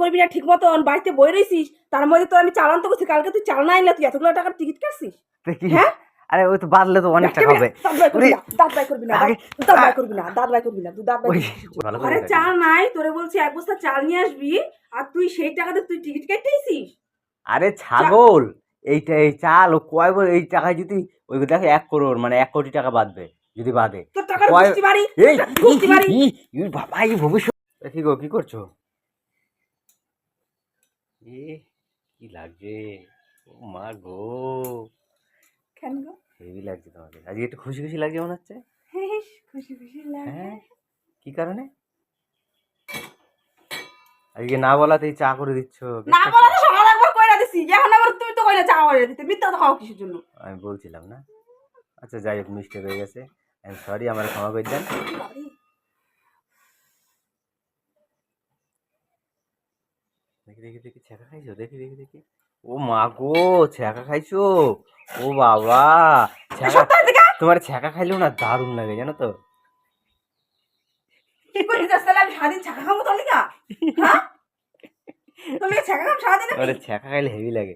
করবি না ঠিক মতন? বাড়িতে বই রয়েছিস? তার মধ্যে তোর আমি চালান তো করছি কালকে তুই চালান আইলা তুই এতগুলো টাকার টিকিট কাটছিস? হ্যাঁ? আরে ওই তো বাদলে তো অনেক টাকা হবে। দাঁত বাই করবি না দাঁত বাই করবি না দাঁত বাই করবি না তুই দাঁত বাই দেখ। চাল নাই তোরে বলছি এক বস্তা চাল নিয়ে আসবি আর তুই সেই টাকাতে তুই টিকিট কেটেছিস আরে ছাগল এইটা এই চাল ও কয় বল এই টাকায় যদি ওই দেখো এক করোড় মানে এক কোটি টাকা বাঁধবে যদি বাঁধে। তোর টাকার এই বাবা এই ভবিষ্যৎ কি গো কি করছ? এ কি লাগছে? ও মা গো। কেন গো? হেভি লাগছে তোমাকে আজকে একটু খুশি খুশি লাগছে মনে হচ্ছে? খুশি খুশি লাগে হ্যাঁ? কি কারণে? আজকে না বলাতেই চা করে দিচ্ছ। না বলা তো সকালে একবার কইরা দিছি। এখন আবার তুমি তো কইলে চা করে দিতে। মিথ্যা তো খাও কিসের জন্য? আমি বলছিলাম না। আচ্ছা যাই হোক মিষ্টি হয়ে গেছে। আমি সরি আমার ক্ষমা করে দেন। দেখি দেখি দেখি ছ্যাঁকা খাইছো? দেখি দেখি দেখি। ও মা গো ছ্যাঁকা খাইছো? ও বাবা ছ্যাঁকা তোমার ছ্যাঁকা খাইলেও না দারুণ লাগে জানো তো। হ্যাঁ? ছ্যাঁকা খাইলে হেভি লাগে।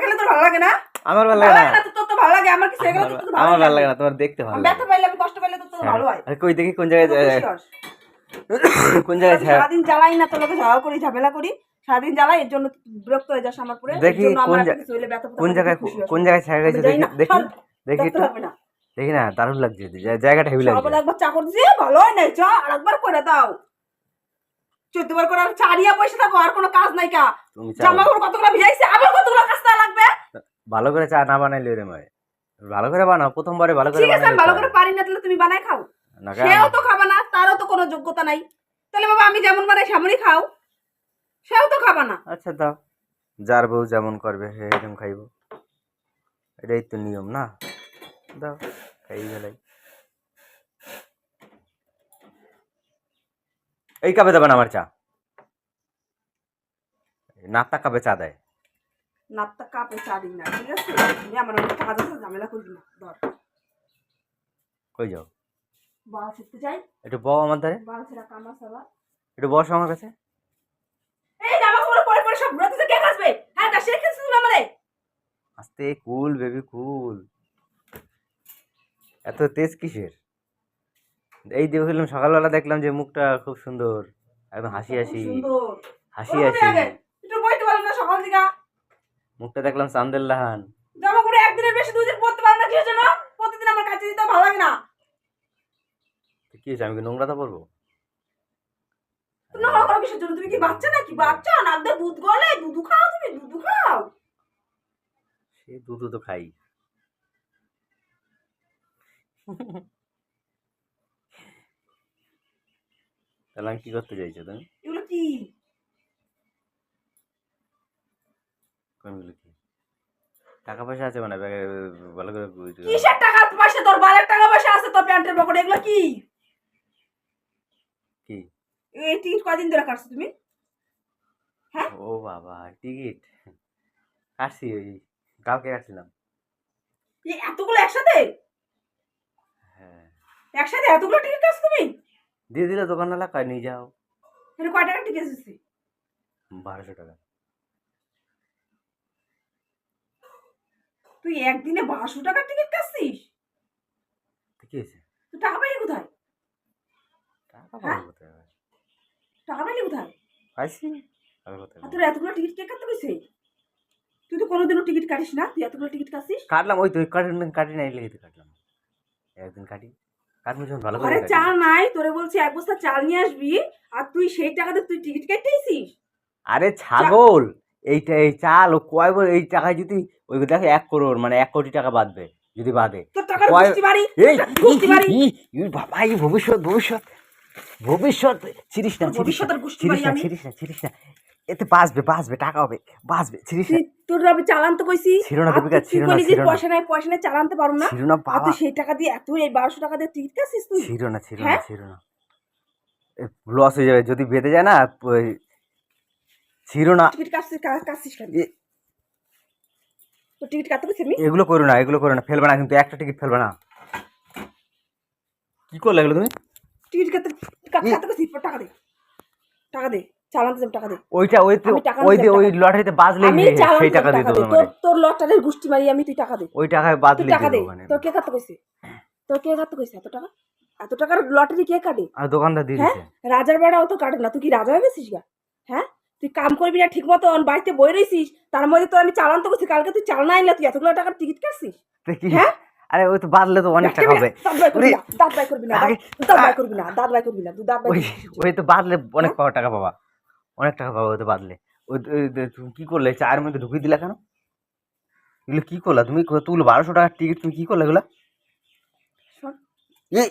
খেলে তোর ভালো লাগে না? আমার ভালো লাগে না। তোর তো ভালো লাগে আমার কি সেগুলো তো তোর আমার ভালো লাগে না। তোমার দেখতে ভালো লাগে। ব্যথা পাইলে আমি কষ্ট পাইলে তো তোর ভালো হয়। আরে কই দেখি কোন জায়গায় তুই খুশি কোন জায়গায় সারাদিন জ্বালাই না তোর লোকে ঝগড়া করি ঝামেলা করি। সারাদিন এর জন্য বিরক্ত হয়ে যাস আমার পুরে দেখি কোন জায়গায় কোন জায়গায় দেখি না, দেখি দেখি দেখি দারুণ লাগছে জায়গাটা হেভি লাগছে। একবার চা করে দিছি ভালো হয় নাই চ আর একবার করে দাও। চোদ্দ করে আমি চারিয়া পয়সা থাকো আর কোনো কাজ নাই কা। চা জামা কাপড় কতগুলো ভিজাইছে আবার কতগুলো কাজটা লাগবে? ভালো করে চা না বানাইলে রে মায় ভালো করে বানাও প্রথমবারে ভালো করে ঠিক আছে ভালো করে। পারি না তাহলে তুমি বানাই খাও। না সেও তো খাবে না তারও তো কোনো যোগ্যতা নাই। তাহলে বাবা আমি যেমন বানাই সেমনই খাও। সেও তো খাবে না। আচ্ছা দাও। যার বউ যেমন করবে সে এরকম খাইব। এটাই তো নিয়ম না? দাও খাই গেলাই এই কাপে দেবেন আমার চা। নাত্তা কাপে চা দেয়। নাত্তা কাপে চা দিই না ঠিক আছে? তুমি আমার অনেক কাজ আছে ঝামেলা করবি না ধর। কই যাও? বাল ছিটতে চাই একটু বউ আমার ধারে। বাল ছেড়া কামা সাবা একটু বসো আমার কাছে। এই জামা কাপড় পরে পরে সব ঘুরাতে কে কাজবে হ্যাঁ তা শেখেছিস তুমি আমারে? আস্তে কুল বেবি কুল। এত তেজ কিসের? এই দেখলাম সকালবেলা দেখলাম যে মুখটা খুব সুন্দর। একদম হাসি হাসি। হাসি হাসি। একটু বইতে পারলাম না সকাল দিকা? মুখটা দেখলাম চান্দের লাহান। জামা কাপড় একদিনের বেশি দুই দিন পরতে পারলাম না কি জন্য? প্রতিদিন আমার কাছে দিতে ভালো লাগে না। কি হয়েছে আমি কি নোংরা তো পরবো করো কিসের জন্য। তুমি কি বাচ্চা নাকি? বাচ্চা না একদম দুধ গলে দুধ খাও তুমি দুধ খাও। সে দুধ তো খাই। তাহলে আমি কি করতে চাইছো তুমি? এগুলো কি? কোনগুলো কি? টাকা পয়সা আছে মানে? ব্যাগে ভালো করে। কিসের টাকা? পয়সা তোর বালের টাকা পয়সা আছে তোর প্যান্টের পকেটে। এগুলো কি? কি? এই টিকিট কদিন ধরে কাটছো তুমি? হ্যাঁ? ও বাবা টিকিট। কাটছি ওই কালকে কাটছিলাম। এই এতগুলো একসাথে? হ্যাঁ। একসাথে এতগুলো টিকিট কাটছো তুমি? দিয়ে দিলে দোকানওয়ালা কয় নিয়ে যাও। এটা কয় টাকা টিকিট এসেছে বারোশো টাকা। তুই একদিনে বারোশো টাকার টিকিট কাটছিস? কি হয়েছে? তুই টাকা পাইলি কোথায়? টাকা হ্যাঁ? পাবো আবার? টাকা পাইলি কোথায়? পাইছি। আর তোর এতগুলো টিকিট কে কাটতে কইছে? তুই তো কোনোদিনও টিকিট কাটিস না তুই এতগুলো টিকিট কাটছিস? কাটলাম ওই তো কাটি কাটি নাই লেগে কাটলাম। একদিন কাটি কাটবো ভালো করে ঘরে চাল নাই তোরে বলছি এক বস্তা চাল নিয়ে আসবি আর তুই সেই টাকাতে তুই টিকিট কেটেছিস আরে ছাগল এইটা এই চাল ও কয় বল এই টাকায় যদি ওই দেখো এক করোড় মানে এক কোটি টাকা বাঁধবে যদি বাঁধে। এই বাবা এই ভবিষ্যৎ ভবিষ্যৎ। ভবিষ্যৎ ছিড়িস না না ভবিষ্যতের গোষ্ঠী ছিড়িস না। ছিড়িস না ছিড়িস না। এতে বাঁচবে বাঁচবে টাকা হবে বাঁচবে ছিড়িস না। তোর আমি চালান তো কইছি। ছিল না আর দীপিকা, তুই ছিল না, ছিল পয়সা নাই পয়সা নাই চালানতে পারো না। ছিল না আর বাবা। তুই সেই টাকা দিয়ে এত এই বারোশো টাকা দিয়ে টিকিট কাটছিস তুই? ছিল না ছিল না হ্যাঁ? ছিল না। লস হয়ে যাবে যদি বেঁধে যায় না ছিল না। টিকিট কাটছিস কা- কাটছিস কেন? এ- তো টিকিট কাটতে কইছি আমি এগুলো করো না এগুলো করো না ফেলবে না কিন্তু একটা টিকিট ফেলবে না। কি করলে এগুলো তুমি? টিকিট কাটতে কাটতে টাকা দে। টাকা দে চালান টাকা দে। ওইটা ওই ওই যে ওই লটারিতে বাজলে সেই টাকা দে। তোর তোর লটারির গুষ্টি মারি আমি তুই টাকা দে। ওই টাকায় টাকা দে। তোর কে কাটতে কইছে তোর কে কাটতে কইছে এত টাকা? এত টাকার লটারি কে কাটে? আর দোকানদার দিয়ে হ্যাঁ? রাজার বেড়াও তো কাটে না। তুই কি রাজা হয়ে গেছিস গা? হ্যাঁ? তুই কাম করবি না ঠিক মতো বাড়িতে বই রইছিস তার মধ্যে তোর আমি চালান তো করছি কালকে তুই চালান আইলা তুই এতগুলো টাকার টিকিট কাটছিস? হ্যাঁ? আরে ওই তো বাদলে তো অনেক টাকা হবে। দাঁত বাই করবি না দাঁত বাই করবি না দাঁত বাই করবি না দাঁত বাই তুই দাঁত বাই ওই তো বাদলে অনেক হ্যাঁ? পাওয়া টাকা পাবা অনেক টাকা পাবা ওই তো বাদলে। ওই তুমি কি করলে? চায়ের মধ্যে ঢুকিয়ে দিলা কেন? এগুলো কি করলা? তুমি তুলো বারোশো টাকার টিকিট তুমি কি করলে এগুলা? এই!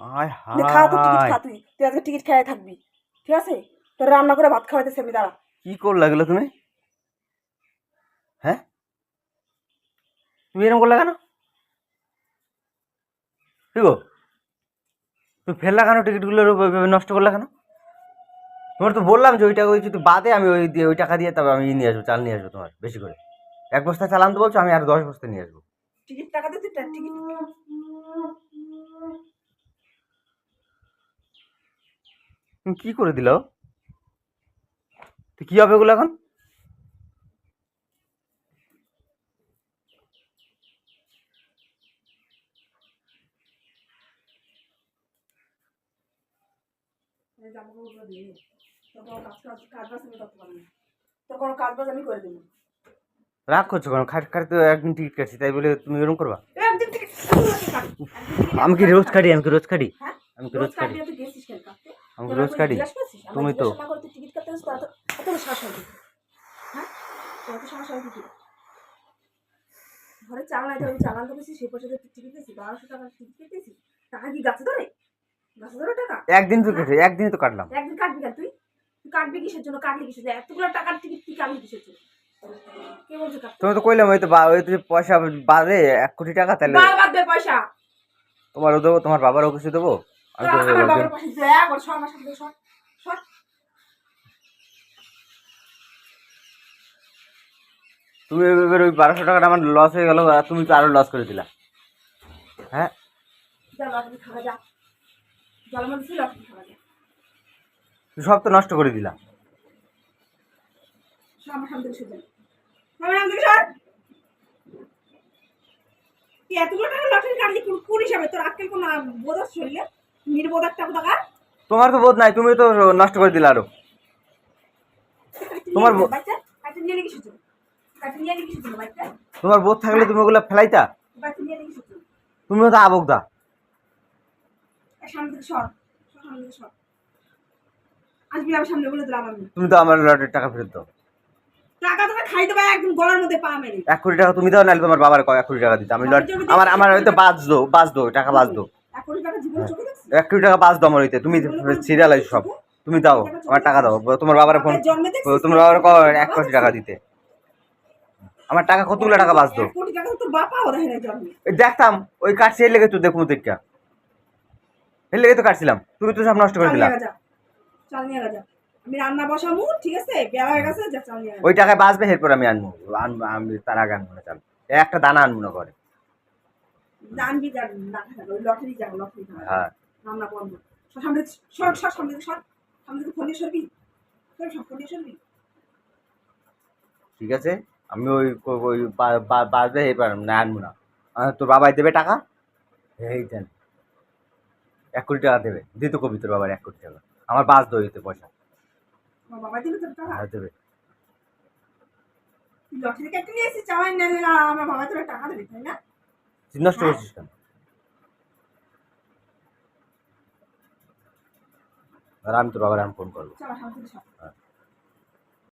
আয় হায় খা তুই তুই আজকে টিকিট খেয়ে থাকবি ঠিক আছে? তোর রান্না করে ভাত খাওয়াইতেছে আমি দাঁড়া। কি করলা লাগল তুমি? হ্যাঁ? তুমি এরকম করলা কেন? কি গো? তুমি ফেললা কেন টিকিটগুলো নষ্ট করলা কেন? তোমার তো বললাম যে ওই টাকা ওই যদি বাদে আমি ওই দিয়ে ওই টাকা দিয়ে তবে আমি নিয়ে আসব চাল নিয়ে আসব তোমার বেশি করে। এক বস্তা চাল আনতে বলছো আমি আর দশ বস্তা নিয়ে আসব। টিকিট টাকা দে তুই টিকিট। কি করে দিল তো কি হবে এগুলো এখন? রাগ করছ কেন? খাট একদিন টিকিট কাটছি তাই বলে তুমি এরকম করবা? আমি কি রোজ কাটি? আমি কি রোজ কাটি? হ্যাঁ? আমি কি রোজ কাটি? আমি কি রোজ কাটি? তুমি তো। জিজ্ঞাসা না করে তুই টিকিট কাটতে আসিস, এত- এত সাহস হয় কি? হ্যাঁ? তোর এত সাহস হয় কি? ঘরে চাল নাই, আমি চালান তো সেই পয়সা তুই টিকিট পেয়েছিস, 1200 টাকার টিকিট পেয়েছিস। টাকা কি গাছে ধরে? গাছে ধরে টাকা? একদিন তো কেটে একদিনই তো কাটলাম একদিন কাটবি কেন তুই? তুই কাটবি কিসের জন্য? কাটলি কিসের জন্য? এতগুলো টাকার টিকিট তুই কাটলি কিসের জন্য? তুমি তো কইলাম ওই তো ওই তো পয়সা বাদে এক কোটি টাকা তাহলে পয়সা। তোমারও দেবো তোমার বাবারও কিছু দেবো আমি তো আমার বাবার পাশে দয়া কর, সর আমার সাথে সর, সর। তুমি এবার ওই বারোশো টাকাটা আমার লস হয়ে গেল আর তুমি তো আরও লস করে দিলা। হ্যাঁ? সব তো নষ্ট করে দিলা তোমার তো বোধ নাই তুমি তো নষ্ট করে দিলা আরও। তোমার তোমার বোধ থাকলে তুমি ওগুলো ফেলাইতা? তুমিও তো আমি তুমি তো আমার লটের টাকা ফেরত দাও। টাকা তুমি দাও, নাহলে তোমার বাবার টাকা দিতে। আমি আমার আমার দো দো, টাকা বাঁচ দো। এক কোটি টাকা দাও আমার তুমি সিরিয়াল সব। তুমি দাও, আমার টাকা দাও। তোমার বাবার ফোন তোমার বাবার কয় এক কোটি টাকা দিতে। আমার টাকা কতগুলো টাকা বাঁচ দো এক কোটি টাকা তো তোর বাপাও দেখে নাই জন্মে। এই দেখতাম ওই কাটছি এর লেগে তো দেখুন দেখা এর লেগে তো কাটছিলাম। তুমি তো সব নষ্ট করে চাল দিলা। নিয়ে যা চাল নিয়ে যা আমি রান্না বসামু ঠিক আছে? বেলা হয়ে গেছে যা চাল নিয়ে ওই টাকায় বাঁচবে এরপর আমি আনব। আমি তার আগে আনব না চাল। একটা দানা আনব না করে লটারি যাব লটারি হ্যাঁ। রান্না বন্ধ। সামনে সর সর সামনে সর। সামনে থেকে সরবি। সর সব সরবি। ঠিক আছে? আমি ওই ওই বা- বা- বাঁচবে এবার না আনব না। তোর বাবাই দেবে টাকা? এই দেন। এক কোটি টাকা দেবে। দিত কবি তোর বাবার এক কোটি টাকা। আমার বাঁচ দো দিতে পয়সা। হ্যাঁ দেবে। নষ্ট করছিস কেন? আর আমি তোর বাবার আমি ফোন করব। হ্যাঁ।